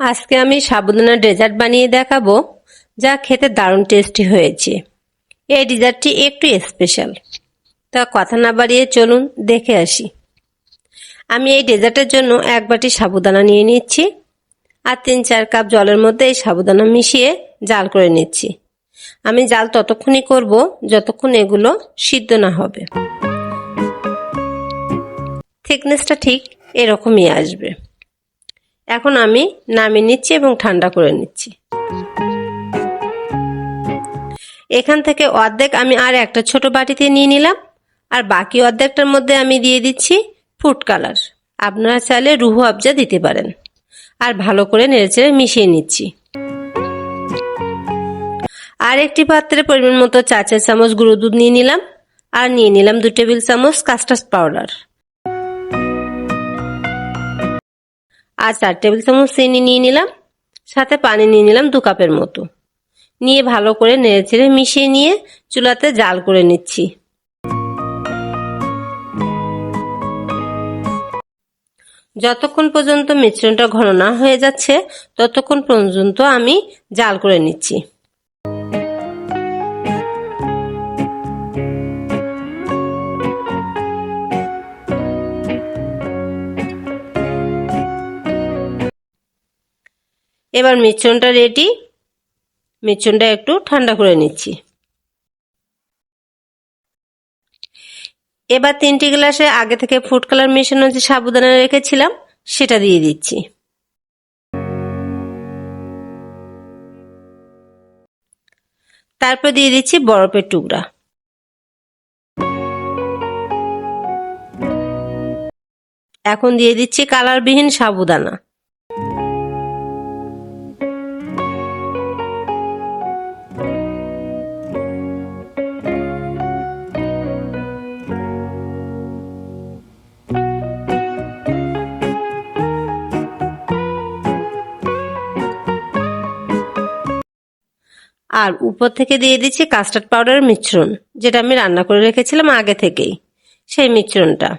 আজকে আমি সাবুদানা ডেজার্ট বানিয়ে দেখাবো, যা খেতে দারুণ টেস্টি হয়েছে। এই ডেজার্টটি একটু স্পেশাল। তা কথা না বাড়িয়ে চলুন দেখে আসি। আমি এই ডেজার্টের জন্য এক বাটি সাবুদানা নিয়ে নিচ্ছি আর তিন চার কাপ জলের মধ্যে এই সাবুদানা মিশিয়ে জাল করে নিচ্ছি। আমি জাল ততক্ষণই করব যতক্ষণ এগুলো সিদ্ধ না হবে। থিকনেসটা ঠিক এরকমই আসবে। এখন আমি নামিয়ে নিচ্ছি এবং ঠান্ডা করে নিচ্ছি। এখান থেকে অর্ধেক আমি আর একটা ছোট বাটিতে নিয়ে নিলাম। আর বাকি অর্ধেকটার মধ্যে আমি দিয়ে দিচ্ছি ফুড কালার আপনারা চাইলে রুহু আবজা দিতে পারেন। আর ভালো করে নেড়েচেড়ে মিশিয়ে নিচ্ছি। আর একটি পাত্রে পরিমাণ মতো চা চা চামচ গুঁড়ো দুধ নিয়ে নিলাম। আর নিয়ে নিলাম দু টেবিল চামচ কাস্টার্ড পাউডার আর চার টেবিল চামচ চিনি নিয়ে নিলাম, সাথে পানি নিয়ে নিলাম দু কাপের মতো। নিয়ে ভালো করে নেড়ে নেড়েচেড়ে মিশিয়ে নিয়ে চুলাতে জাল করে নিচ্ছি। যতক্ষণ পর্যন্ত মিশ্রণটা ঘন না হয়ে যাচ্ছে, ততক্ষণ পর্যন্ত আমি জাল করে নিচ্ছি। এবার মিশ্রণটা রেডি মিশ্রণটা একটু ঠান্ডা করে নিচ্ছি। এবার তিনটি গ্লাসে আগে থেকে ফুড কালার মেশানো যে সাবুদানা রেখেছিলাম, সেটা দিয়ে দিচ্ছি। তারপর দিয়ে দিচ্ছি বরফের টুকরা। এখন দিয়ে দিচ্ছি কালারবিহীন সাবুদানা। আর উপর থেকে দিয়ে দিচ্ছি কাস্টার্ড পাউডারের মিশ্রণ, যেটা আমি রান্না করে রেখেছিলাম আগে থেকেই, সেই মিশ্রণটা।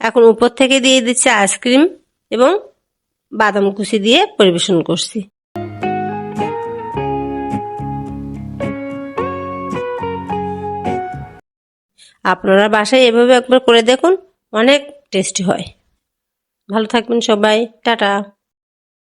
এখন উপর থেকে দিয়ে দিচ্ছি আইসক্রিম এবং বাদাম কুচি দিয়ে পরিবেশন করছি। আপনারা বাসায় এভাবে একবার করে দেখুন, অনেক টেস্টি হয়। ভালো থাকবেন সবাই টাটা।